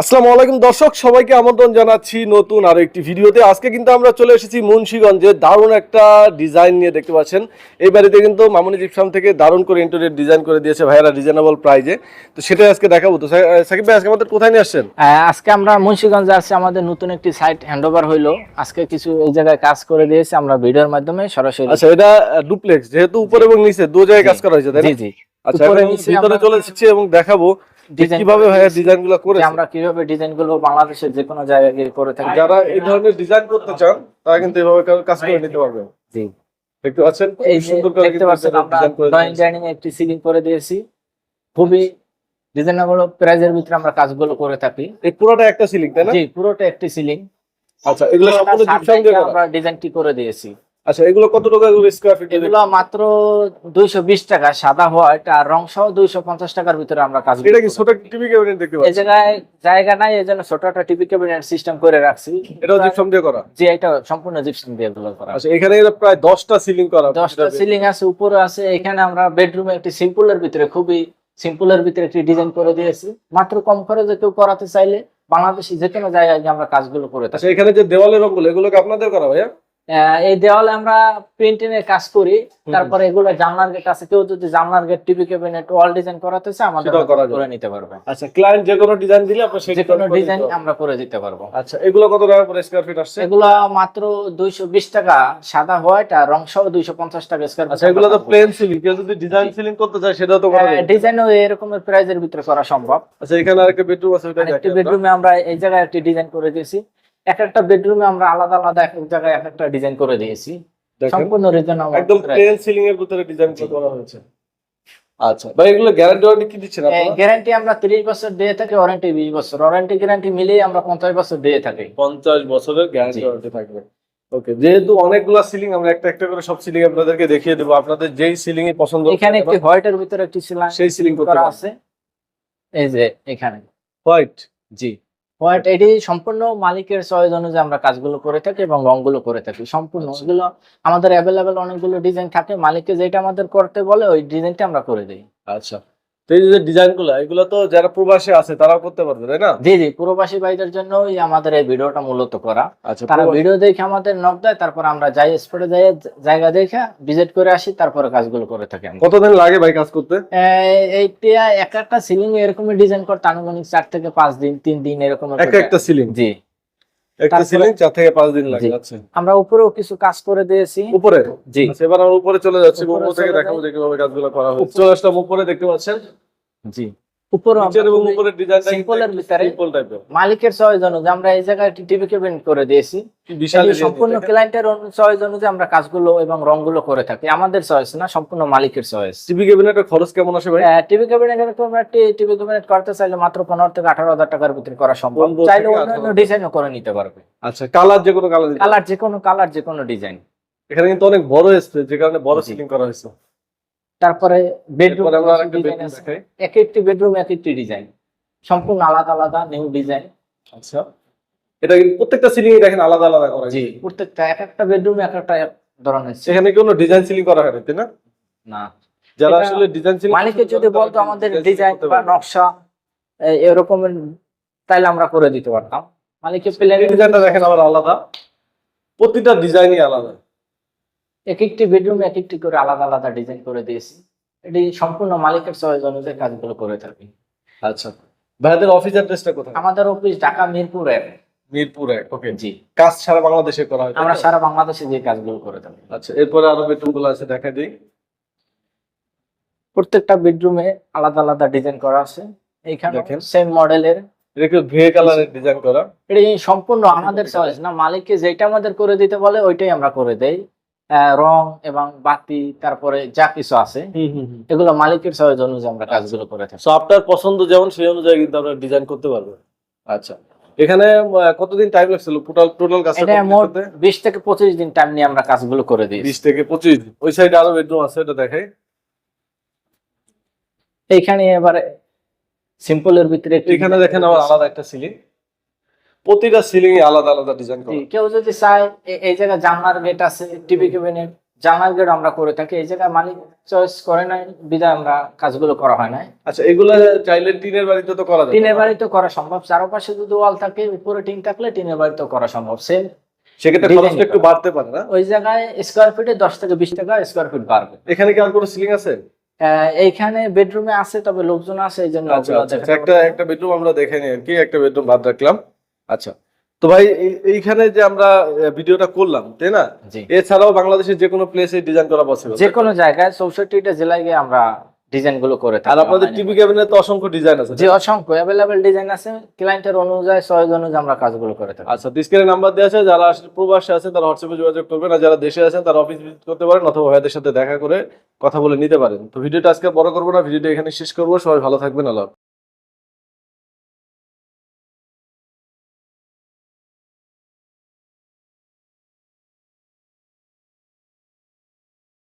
আসসালামু আলাইকুম দর্শক সবাইকে আমন্ত্রণ জানাচ্ছি নতুন আরও একটি ভিডিওতে। আজকে কিন্তু আমরা চলে এসেছি মুন্সিগঞ্জে দারুণ একটা ডিজাইন নিয়ে দেখতে পাচ্ছেন। এই বাড়িতে কিন্তু মামুনি জিপসাম থেকে দারুণ করে ইন্টেরিয়র ডিজাইন করে দিয়েছে ভাইয়ারা রিজনেবল প্রাইজে তো সেটাই আজকে দেখাবো। তো সাকিব ভাই আজকে আমাদের কোথায় নিয়ে আসছেন? আজকে আমরা মুন্সিগঞ্জে আসছি আমাদের নতুন একটি সাইট হ্যান্ডওভার হইল। আজকে কিছু এই জায়গায় কাজ করে দিয়েছি আমরা ভিডিওর মাধ্যমে সরাসরি আচ্ছা এটা ডুপ্লেক্স যেহেতু উপরে এবং নিচে দু জায়গায় কাজ করা হয়েছে তাই জি না? জি আচ্ছা এখন নিচে ভিতরে চলে এসেছি এবং দেখাবো কীভাবে ভাইয়া দিয়েছি। ডিজাইনগুলো আমরা কীভাবে ডিজাইনগুলো বাংলাদেশের যে কোনো জায়গায় গিয়ে করে থাকি। যারা এই ধরনের ডিজাইন করতে চান তারা কিন্তু এভাবে কাজ করে নিতে পারবে। জি। দেখতে পাচ্ছেন? এই সুন্দর করে দেখতে পাচ্ছেন আমরা ডিজাইন ড্রয়িং ডাইনিং একটি সিলিং করে দিয়েছি। খুবই ডিজাইনেবল প্রাইজের ভিতরে আমরা কাজগুলো করে থাকি। এই পুরোটা একটা সিলিং তাই না? জি পুরোটা একটি সিলিং আচ্ছা এগুলো সম্পূর্ণ জিপসাম দিয়ে আমরা ডিজাইনটি করে দিয়েছি। আচ্ছা এগুলো কত টাকা স্কয়ার ফিট এগুলো মাত্র দুইশো বিশ টাকা সাদা হোয়াইট আর রং সহ দুইশো পঞ্চাশ টাকার ভিতরে আমরা কাজ এটা কি ছোট টিভি ক্যাবিনেট দেখতে এই জায়গায় জায়গা নাই এই জন্য ছোট একটা টিভি ক্যাবিনেট সিস্টেম করে রাখছি। এটাও জিপসাম দিয়ে করা? যে এটা সম্পূর্ণ জিপসাম দিয়ে করা। আচ্ছা এখানে প্রায় 10টা সিলিং করা দশটা সিলিং আছে উপরে আছে এখানে আমরা বেডরুমে একটি সিম্পলের ভিতরে খুবই সিম্পলের ভিতরে একটি ডিজাইন করে দিয়েছি। মাত্র কম খরচে কেউ করাতে চাইলে বাংলাদেশে যে কোনো জায়গায় গিয়ে আমরা কাজগুলো করে থাকি। আচ্ছা এখানে যে দেওয়ালের রঙগুলো এগুলো কি আপনাদের করা ভাইয়া? এই দেওয়ালে আমরা প্রিন্টিং এর কাজ করি। তারপরে এগুলো জানলার গেট আছে। কেউ যদি জানলার gate TV cabinet wall design করাতে চায় আমাদের করা নিতে পারবে। আচ্ছা ক্লায়েন্ট যে কোনো ডিজাইন দিলে আপনি যে কোনো ডিজাইন আমরা করে দিতে পারব। আচ্ছা এগুলো কত টাকা করে স্কয়ার ফিট আসছে? এগুলা মাত্র দুইশো বিশ টাকা। সাদা হোয়াইট আর রং সহ দুইশো পঞ্চাশ টাকা স্কোয়ার আচ্ছা এগুলো তো প্লেন সিলিং কেউ যদি ডিজাইন সিলিং করতে চায় সেটাও তো করা যাবে ডিজাইনও এরকমের প্রাইজের ভিতরে করা সম্ভব। আচ্ছা এখানে আরেকটা বেডরুম আছে ওটা একটি বেডরুমে আমরা এই জায়গায় একটা ডিজাইন করে দিয়েছি। এক একটা বেডরুমে আমরা আলাদা আলাদা এক এক জায়গায় এক একটা ডিজাইন করে দিয়েছি। দেখেন। সম্পূর্ণ রিজনেবল একদম প্লেন সিলিং এর ভিতরে ডিজাইন করা হয়েছে। আচ্ছা ভাই এগুলো গ্যারান্টি ওয়ারেন্টি কি দিচ্ছেন আপনারা? গ্যারান্টি আমরা তিরিশ বছর দিয়ে থাকি ওয়ারেন্টি বিশ বছর। ওয়ারেন্টি গ্যারান্টি মিলিয়ে আমরা পঞ্চাশ বছর দিয়ে থাকি। পঞ্চাশ বছরের গ্যারান্টি। ওয়ারেন্টি থাকবে। ওকে যেহেতু অনেকগুলা সিলিং আমরা একটা একটা করে সব সিলিং আপনাদেরকে দেখিয়ে দেবো। আপনাদের যেই সিলিং এ পছন্দ এখানে একটি হোয়াইটের ভিতরে একটি সিলিং সেই সিলিং করতে করা আছে। এই যে এখানে। হোয়াইট জি। হোয়াইট এটি সম্পূর্ণ মালিকের চয়েস অনুযায়ী আমরা কাজগুলো করে থাকি এবং রঙগুলো করে থাকি। সম্পূর্ণ। ওগুলো আমাদের অ্যাভেলেবেল অনেকগুলো ডিজাইন থাকে। মালিককে যেটা আমাদের করতে বলে, ওই ডিজাইনটা আমরা করে দিই। আচ্ছা। এই যে ডিজাইন এগুলো তো যারা প্রবাসে আছে তারাও করতে পারবে তাই না? জি জি প্রবাসী ভাইদের জন্যই আমাদের এই ভিডিওটা মূলত করা। আচ্ছা তারা ভিডিও দেখে আমাদের নক দেয় তারপর আমরা যাই স্পটে যাই জায়গা দেখে ভিজিট করে আসি তারপরে কাজগুলো করে থাকি কতদিন লাগে ভাই কাজ করতে? এইটা এক একটা সিলিং এরকমই ডিজাইন করতে আনুমানিক চার থেকে পাঁচ দিন তিন দিন এরকম একটা একটা সিলিং জি। একটা সিলিং চার থেকে পাঁচ দিন লাগে আচ্ছা। আমরা উপরেও কিছু কাজ করে দিয়েছি। উপরে? জি। আচ্ছা, এবার আমরা উপরে চলে যাচ্ছি উপর থেকে দেখাবো যাই। যে কীভাবে কাজগুলো করা হচ্ছে। চলে আসলাম উপরে দেখতে পাচ্ছেন? জি। উপরে এবং উপরের ডিজাইনটা সিম্পলের ভিতরে সিম্পল টাইপের মালিকের চয়েস অনুযায়ী আমরা এই জায়গায় টিভি ক্যাবিনেট করে দিয়েছি। বিশাল সম্পূর্ণ ক্লায়েন্টের চয়েস অনুযায়ী আমরা কাজগুলো এবং রংগুলো করে থাকি। আমাদের চয়েস না সম্পূর্ণ মালিকের চয়েস টিভি ক্যাবিনেটের খরচ কেমন আসে ভাই? টিভি ক্যাবিনেট একটি টিভি ক্যাবিনেট করতে চাইলে মাত্র পনেরো থেকে আঠারো হাজার টাকার ভিতরে করা সম্ভব। পনেরো চাইলে অন্যান্য ডিজাইনও করে নিতে পারবে। আচ্ছা কালার যে কোনো কালার কালার যে কোনো কালার যে কোনো ডিজাইন এখানে কিন্তু অনেক বড় স্পেস যে কারণে বড় সিলিং করা হয়েছে। তারপরে বেডরুম এক একটি বেডরুম এক একটি ডিজাইন সম্পূর্ণ আলাদা আলাদা নিউ ডিজাইন আচ্ছা। এটা কিন্তু প্রত্যেকটা সিলিং দেখেন আলাদা আলাদা করা জি প্রত্যেকটা এক একটা বেডরুমে এক একটা ধরনের সেখানে কোনো ডিজাইন সিলিং করা হয় না? না। যারা আসলে ডিজাইন সিলিং মালিকের যদি বলতো আমাদের ডিজাইন বা নকশা এ- এরকমের তাইলে আমরা করে দিতে পারতাম। মালিকের প্ল্যান ডিজাইনটা দেখেন আবার আলাদা। প্রতিটা ডিজাইনই আলাদা। এক একটি বেডরুমে এক একটি করে আলাদা আলাদা ডিজাইন করে দিয়েছি। এটি সম্পূর্ণ মালিকের চয়েস অনুযায়ী কাজগুলো করে থাকি। আচ্ছা। ভাইদের অফিস অ্যাড্রেসটা কোথায়? আমাদের অফিস ঢাকা মিরপুর এক। মিরপুর এক ওকে জি। কাজ সারা বাংলাদেশে করা হয় আমরা সারা বাংলাদেশে যে কাজগুলো করে থাকি। আচ্ছা এরপরে আরও বেডরুমগুলো আছে দেখা দিই। প্রত্যেকটা বেডরুমে আলাদা আলাদা ডিজাইন করা আছে। এইখানে। সেম মডেলের এটা একটু গ্রে কালারের ডিজাইন করা? এটি সম্পূর্ণ আমাদের চয়েস না মালিককে যেটা আমাদের করে দিতে বলে ওইটাই আমরা করে দেই। রং এবং বাতি তারপরে যা কিছু আছে এগুলো মালিকের চয়েস অনুযায়ী আমরা কাজগুলো করে থাকি। আপনার পছন্দ যেমন সেই অনুযায়ী কিন্তু আপনারা ডিজাইন করতে পারবেন আচ্ছা। এখানে কতদিন টাইম লাগছিল টোটাল টোটাল কাজটা মোট করতে? বিশ থেকে পঁচিশ দিন টাইম নিয়ে আমরা কাজগুলো করে দিই বিশ থেকে পঁচিশ দিন। ওই সাইডে আরও বেডরুম আছে এটা দেখাই। এইখানে এবারে সিম্পলের ভিতরে এখানে দেখেন আবার আলাদা একটা সিলিং প্রতিটা সিলিং এ আলাদা আলাদা ডিজাইন করা। কেউ যদি চায় এই জায়গায় জানলার গেট আছে টিভি ক্যাবিনেট জানার গেট আমরা করে থাকি। এই জায়গায় মালিক চয়েস করে নাই বিদায় আমরা কাজগুলো করা হয় নাই। আচ্ছা এগুলো চাইলে টিনের বাড়িতে তো করা যায় টিনের বাড়িতে করা সম্ভব। চারপাশে যদি ওয়াল থাকে উপরে টিন থাকলে টিনের বাড়িতেও করা সম্ভব। সেম সেক্ষেত্রে খরচটা একটু বাড়তে পারে না? ওই জায়গায় স্কোয়ার ফিটে দশ থেকে বিশ টাকা স্কোয়ার ফিট বাড়বে। এখানে কি আর কোনো সিলিং আছে? আহ, এইখানে বেডরুমে আছে তবে লোকজন আছে এই জন্য আচ্ছা আচ্ছা একটা বেডরুম আমরা দেখে নিই আর কি একটা বেডরুম বাদ রাখলাম। আচ্ছা। তো ভাই এইখানে যে আমরা ভিডিওটা করলাম তাই না? জি। এছাড়াও বাংলাদেশের যে কোনো প্লেসে ডিজাইন করা পসিবল যে কোনো জায়গায় চৌষট্টিটা জেলায় গিয়ে আমরা ডিজাইনগুলো করে আর আপনাদের টিভি ক্যাবিনেট তো অসংখ্য ডিজাইন আছে যে অসংখ্য। অ্যাভেলেবেল ডিজাইন আছে ক্লায়েন্টের অনুযায়ী চয়েস অনুযায়ী আমরা কাজগুলো করে থাকি। আচ্ছা ডিসপ্লে নাম্বার দেওয়া আছে যারা আসলে প্রবাসে আছে তারা হোয়াটসঅ্যাপে যোগাযোগ করবেন আর যারা দেশে আছেন তারা অফিস ভিজিট করতে পারেন অথবা ভাইদের সাথে দেখা করে কথা বলে নিতে পারেন। তো ভিডিওটা আজকে বড় করব না ভিডিওটা এখানে শেষ করব। সবাই ভালো থাকবেন আল্লাহ।